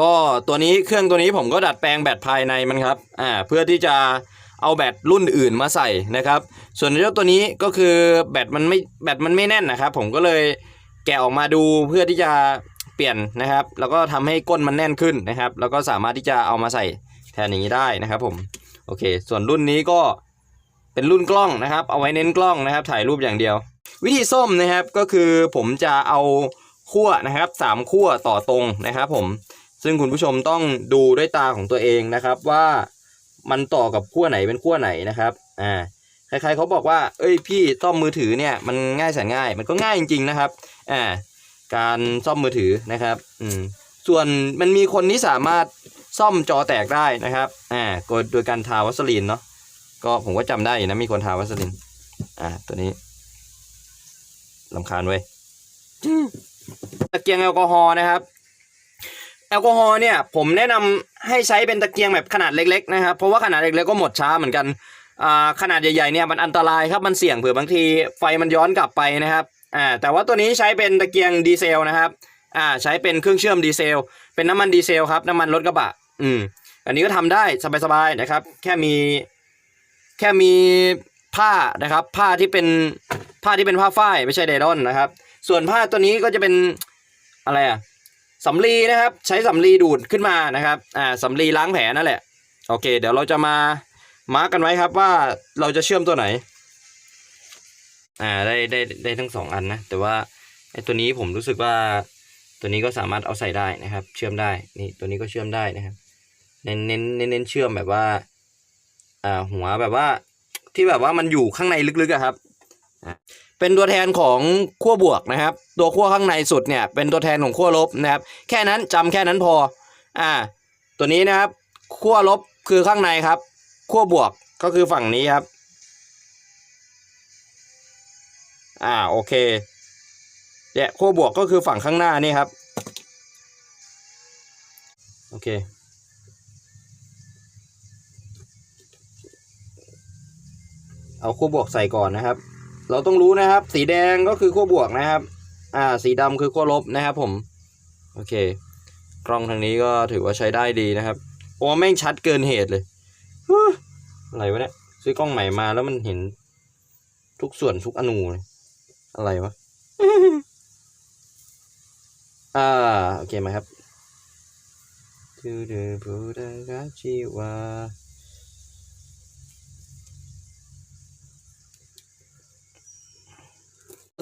ก็ตัวนี้เครื่องตัวนี้ผมก็ดัดแปลงแบตภายในมันครับอ่าเพื่อที่จะเอาแบตรุ่นอื่นมาใส่นะครับ ส่วนเจ้าตัวนี้ก็คือแบตมันไม่แบตมันไม่แน่นนะครับ ผมก็เลยแกะออกมาดูเพื่อที่จะเปลี่ยนนะครับ แล้วก็ทำให้ก้นมันแน่นขึ้นนะครับ แล้วก็สามารถที่จะเอามาใส่แทนอย่างนี้ได้นะครับผมโอเค ส่วนรุ่นนี้ก็เป็นรุ่นกล้องนะครับ เอาไว้เน้นกล้องนะครับ ถ่ายรูปอย่างเดียว วิธีส้มนะครับก็คือผมจะเอาขั้วนะครับสามขั้วต่อตรงนะครับผม ซึ่งคุณผู้ชมต้องดูด้วยตาของตัวเองนะครับว่ามันต่อกับขั้วไหนเป็นขั้วไหนนะครับอ่าใครๆเขาบอกว่า เอ้ยพี่ซ่อมมือถือเนี่ยมันง่ายแสนง่าย มันก็ง่ายจริงๆนะครับอ่าการซ่อมมือถือนะครับอืมส่วนมันมีคนที่สามารถซ่อมจอแตกได้นะครับอ่าโดยการทาวัสลีนเนาะก็ผมก็จำได้อยู่นะมีคนทาวัสลีนอ่า ตัวนี้ลำคาญเว้ยตะเกียงแอลกอฮอล์นะครับ แอลกอฮอล์เนี่ยผมแนะนำให้ใช้เป็นตะเกียงแบบขนาดเล็กๆนะครับเพราะว่าขนาดเล็กๆก็หมดช้าเหมือนกันอ่าขนาดใหญ่ๆเนี่ยมันอันตรายครับมันเสี่ยงเผื่อบางทีไฟมันย้อนกลับไปนะครับอ่าแต่ว่าตัวนี้ใช้เป็นตะเกียงดีเซลนะครับอ่าใช้เป็นเครื่องเชื่อมดีเซล เป็นน้ำมันดีเซลครับน้ำมันรถกระบะอืมอันนี้ก็ทำได้สบายๆนะครับ แค่มีแค่มีผ้านะครับ ผ้าที่เป็นผ้าที่เป็นผ้าฝ้ายไม่ใช่ไดรอนนะครับ ส่วนผ้าตัวนี้ก็จะเป็นอะไรอะ สำลีนะครับ ใช้สำลีดูดขึ้นมานะครับอ่าสำลีล้างแผลนั่นแหละโอเค เดี๋ยวเราจะมามาร์กกันไว้ครับว่าเราจะเชื่อมตัวไหนอ่าได้ได้ได้ทั้งสองอันนะแต่ว่าไอ้ตัวนี้ผมรู้สึกว่าตัวนี้ก็สามารถเอาใส่ได้นะครับ เชื่อมได้นี่ตัวนี้ก็เชื่อมได้นะครับ เน้นเน้นเน้นเน้นเชื่อมแบบว่าอ่าหัวแบบว่าที่แบบว่ามันอยู่ข้างในลึกๆอะครับ เป็นตัวแทนของขั้วบวกนะครับ ตัวขั้วข้างในสุดเนี่ยเป็นตัวแทนของขั้วลบนะครับ แค่นั้นจำแค่นั้นพอ อ่า ตัวนี้นะครับขั้วลบคือข้างในครับขั้วบวกก็คือฝั่งนี้ครับ อ่าโอเคเนี่ยขั้วบวกก็คือฝั่งข้างหน้านี่ครับ โอเคเอาขั้วบวกใส่ก่อนนะครับ เราต้องรู้นะครับ สีแดงก็คือขั้วบวกนะครับ อ่า สีดำคือขั้วลบนะครับ ผม โอเค กล้องทางนี้ก็ถือว่าใช้ได้ดีนะครับ โอ้แม่งชัดเกินเหตุเลยอะไรวะเนี่ยซื้อกล้องใหม่มาแล้วมันเห็นทุกส่วนทุกอนูเลย อะไรวะ อ่า โอเคมาครับทูเดบูดากาจิวา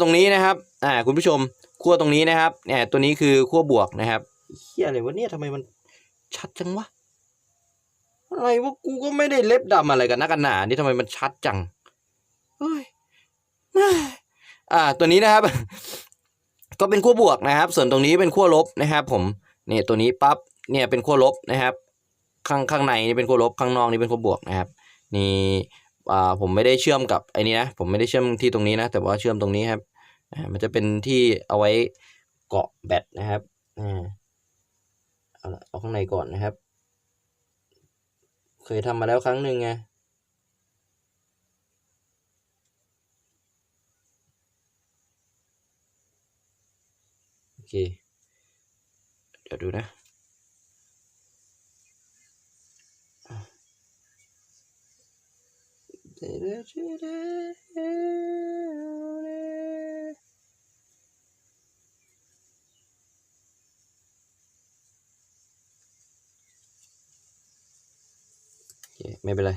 ตรงนี้นะครับ อ่า คุณผู้ชมขั้วตรงนี้นะครับเนี่ยตัวนี้คือขั้วบวกนะครับเฮียอะไรวะเนี่ยทำไมมันชัดจังวะ อะไรวะกูก็ไม่ได้เล็บดำอะไรกันนักกันหนานี่ทำไมมันชัดจังเฮ้ยอ่า ตัวนี้นะครับ ก็เป็นขั้วบวกนะครับ ส่วนตรงนี้เป็นขั้วลบนะครับ ผมเนี่ยตัวนี้ปั๊บเนี่ยเป็นขั้วลบนะครับ ข้างข้างในนี่เป็นขั้วลบข้างนอกนี่เป็นขั้วบวกนะครับ นี่ อ่าผมไม่ได้เชื่อมกับไอ้นี้นะผมไม่ได้เชื่อมที่ตรงนี้นะ แต่ว่าเชื่อมตรงนี้ครับอ่ามันจะเป็นที่เอาไว้เกาะแบตนะครับอ่าเอาละเอาข้างในก่อนนะครับ เคยทำมาแล้วครั้งหนึ่งไงโอเค เดี๋ยวดูนะ โอเคไม่เป็นไร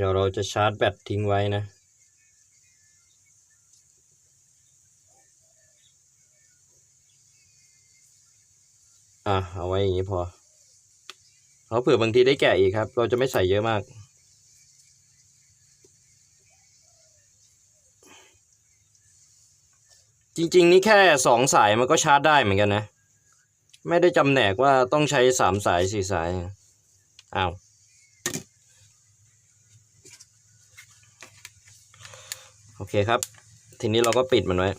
เดี๋ยวเราจะชาร์จแบตทิ้งไว้นะ อะ เอาไว้อย่างนี้พอเราเผื่อบางทีได้แกะอีกครับ เราจะไม่ใส่เยอะมาก จริง ๆ นี่แค่สองสายมันก็ชาร์จได้เหมือนกันนะ ไม่ได้จำแนกว่าต้องใช้สามสายสี่สาย อ้าว อเคครับ ทีนี้เราก็ปิดมันไว้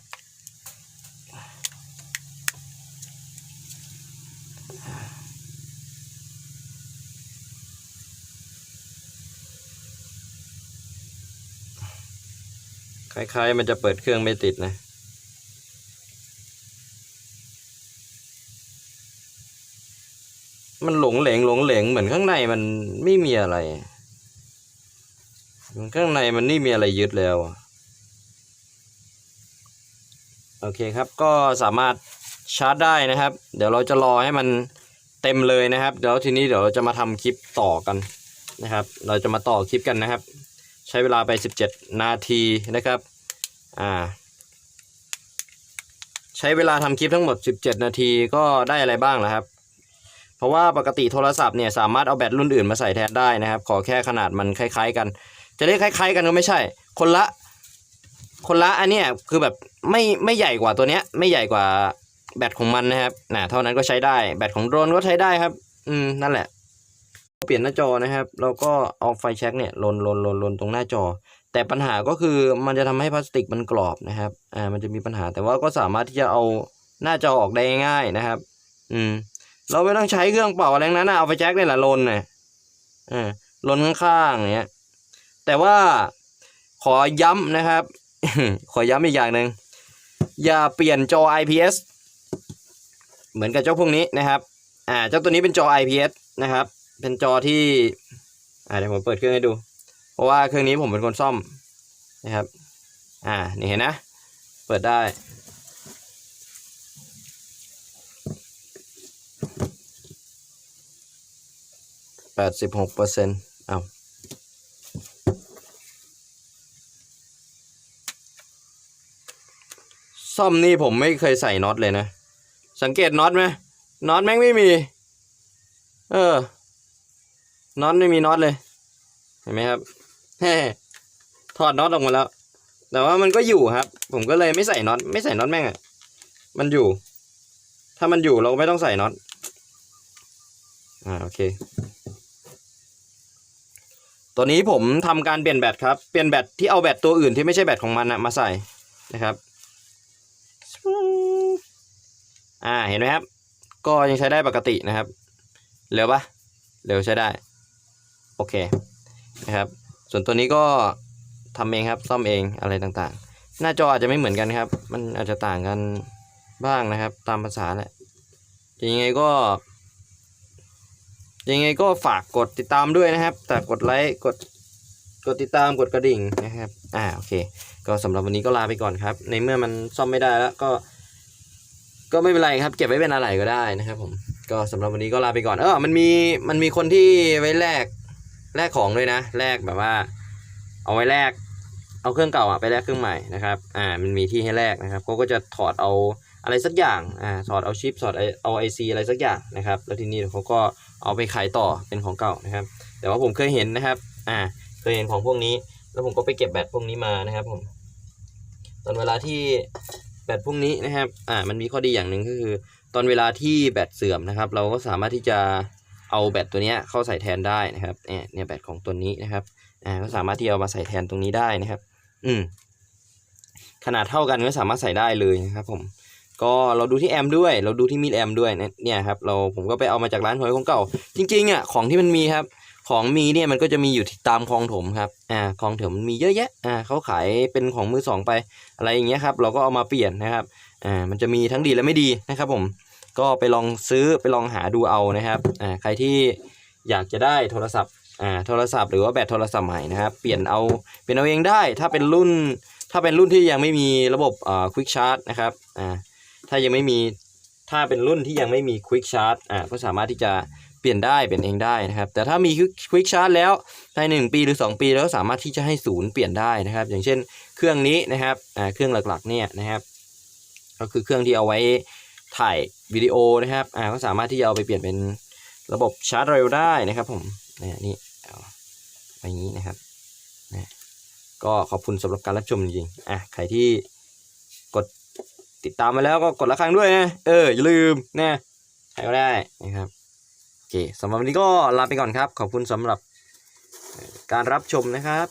คล้าย ๆ มันจะเปิดเครื่องไม่ติดนะมันหลงเหลงหลงเหลงเหมือนข้างในมันไม่มีอะไร ข้างในมันนี่มีอะไรยึดแล้ว โอเคครับก็สามารถชาร์จได้นะครับ เดี๋ยวเราจะรอให้มันเต็มเลยนะครับ เดี๋ยวทีนี้เดี๋ยวเราจะมาทำคลิปต่อกันนะครับ เราจะมาต่อคลิปกันนะครับ ใช้เวลาไป 17 นาทีนะครับอ่าใช้เวลาทำคลิปทั้งหมด 17 นาทีก็ได้อะไรบ้างล่ะครับ เพราะว่าปกติโทรศัพท์เนี่ยสามารถเอาแบตรุ่นอื่นมาใส่แทนได้นะครับ ขอแค่ขนาดมันคล้าย ๆ กัน จะเรียกคล้าย ๆ กันก็ไม่ใช่ คนละ คนละอันเนี้ยคือแบบไม่ไม่ใหญ่กว่าตัวเนี้ย ไม่ใหญ่กว่าแบตของมันนะครับน่ะเท่านั้นก็ใช้ได้ แบตของโดรนก็ใช้ได้ครับ อืมนั่นแหละ เปลี่ยนหน้าจอนะครับ เราก็เอาไฟแช็กเนี่ยลนลนลนลนตรงหน้าจอ แต่ปัญหาก็คือมันจะทำให้พลาสติกมันกรอบนะครับ อ่า มันจะมีปัญหา แต่ว่าก็สามารถที่จะเอาหน้าจอออกได้ง่ายนะครับ อืม เราไม่ต้องใช้เครื่องเป่าอะไรงนั้นนะเอาไฟแจ็คนี่แหละลนนะอ่าลนข้างๆอย่างเงี้ย แต่ว่าขอย้ำนะครับ ขอย้ำอีกอย่างหนึ่งอย่าเปลี่ยนจอ IPS เหมือนกับเจ้าพวกนี้นะครับอ่าเจ้าตัวนี้เป็นจอ IPS นะครับ เป็นจอที่อ่าเดี๋ยวผมเปิดเครื่องให้ดู เพราะว่าเครื่องนี้ผมเป็นคนซ่อมนะครับอ่านี่เห็นนะ เปิดได้แปดสิบหกเปอร์เซ็นต์อ้าว ซ่อมนี่ผมไม่เคยใส่น็อตเลยนะ สังเกตน็อตไหมน็อตแม่งไม่มี เออ น็อตไม่มีน็อตเลย เห็นไหมครับแฮ่ถอดน็อตออกมาแล้ว แต่ว่ามันก็อยู่ครับ ผมก็เลยไม่ใส่น็อต ไม่ใส่น็อตแม่งอะมันอยู่ ถ้ามันอยู่เราก็ไม่ต้องใส่น็อต อ่าโอเค ตัวนี้ผมทำการเปลี่ยนแบตครับ เปลี่ยนแบตที่เอาแบตตัวอื่นที่ไม่ใช่แบตของมันนะมาใส่นะครับ อ่าเห็นไหมครับ ก็ยังใช้ได้ปกตินะครับ เร็วปะเร็วใช้ได้ โอเคนะครับ ส่วนตัวนี้ก็ทำเองครับ ซ่อมเองอะไรต่างๆ หน้าจออาจจะไม่เหมือนกันครับ มันอาจจะต่างกันบ้างนะครับ ตามภาษาแหละยังไงก็ยังไงก็ฝากกดติดตามด้วยนะครับ แต่กดไลค์กด กดติดตามกดกระดิ่งนะครับอ่าโอเค ก็สำหรับวันนี้ก็ลาไปก่อนครับ ในเมื่อมันซ่อมไม่ได้แล้วก็ ก็ไม่เป็นไรครับ เก็บไว้เป็นอะไรก็ได้นะครับ ผม ก็สำหรับวันนี้ก็ลาไปก่อนเออมันมีมันมีคนที่ไว้แลกแลกของด้วยนะแลกแบบว่า เอาไว้แลกเอาเครื่องเก่าอะไปแลกเครื่องใหม่นะครับ อ่า มันมีที่ให้แลกนะครับเขาก็จะถอดเอาอะไรสักอย่าง อ่า ถอดเอาชิปถอดเอาไอซีอะไรสักอย่างนะครับ แล้วทีนี้เขาก็เอาไปขายต่อเป็นของเก่านะครับ แต่ว่าผมเคยเห็นนะครับ อ่า เคยเห็นของพวกนี้ แล้วผมก็ไปเก็บแบตพวกนี้มานะครับผม ตอนเวลาที่แบตพวกนี้นะครับ อ่า มันมีข้อดีอย่างหนึ่งก็คือ ตอนเวลาที่แบตเสื่อมนะครับ เราก็สามารถที่จะเอาแบตตัวนี้เข้าใส่แทนได้นะครับ เนี่ยเนี่ยแบตของตัวนี้นะครับ อ่า ก็สามารถที่เอามาใส่แทนตรงนี้ได้นะครับ อืม ขนาดเท่ากันก็สามารถใส่ได้เลยนะครับ ผม ก็เราดูที่แอมด้วย เราดูที่มิดแอมด้วย เนี่ยครับ เราผมก็ไปเอามาจากร้านหวยของเก่า จริงๆอะของที่มันมีครับ ของมีเนี่ยมันก็จะมีอยู่ตามคลองถมครับอ่าคลองถมมันมีเยอะแยะอ่าเขาขายเป็นของมือสองไปอะไรอย่างเงี้ยครับเราก็เอามาเปลี่ยนนะครับอ่ามันจะมีทั้งดีและไม่ดีนะครับผมก็ไปลองซื้อไปลองหาดูเอานะครับอ่าใครที่อยากจะได้โทรศัพท์อ่าโทรศัพท์หรือว่าแบตโทรศัพท์ใหม่นะครับเปลี่ยนเอาเปลี่ยนเอาเองได้ ถ้าเป็นรุ่น ถ้าเป็นรุ่นที่ยังไม่มีระบบอ่า quick charge นะครับอ่าถ้ายังไม่มีถ้าเป็นรุ่นที่ยังไม่มี quick charge อ่าก็สามารถที่จะ เปลี่ยนได้เปลี่ยนเองได้นะครับ แต่ถ้ามี quick charge แล้วภายในหนึ่งปีหรือ 2 ปีแล้วก็สามารถที่จะให้ศูนย์เปลี่ยนได้นะครับ อย่างเช่นเครื่องนี้นะครับเครื่องหลักๆเนี่ยนะครับก็คือเครื่องที่เอาไว้ถ่ายวิดีโอนะครับอ่าก็สามารถที่จะเอาไปเปลี่ยนเป็นระบบชาร์จเร็วได้นะครับผมนี่นี่เอาไว้อย่างนี้นะครับนะก็ขอบคุณสำหรับการรับชมจริงๆอะใครที่กดติดตามมาแล้วก็กดละครั้งด้วยนะ เอออย่าลืมนะใครก็ได้นะครับ เคสำหรับวันนี้ก็ลาไปก่อนครับ ขอบคุณสำหรับการรับชมนะครับ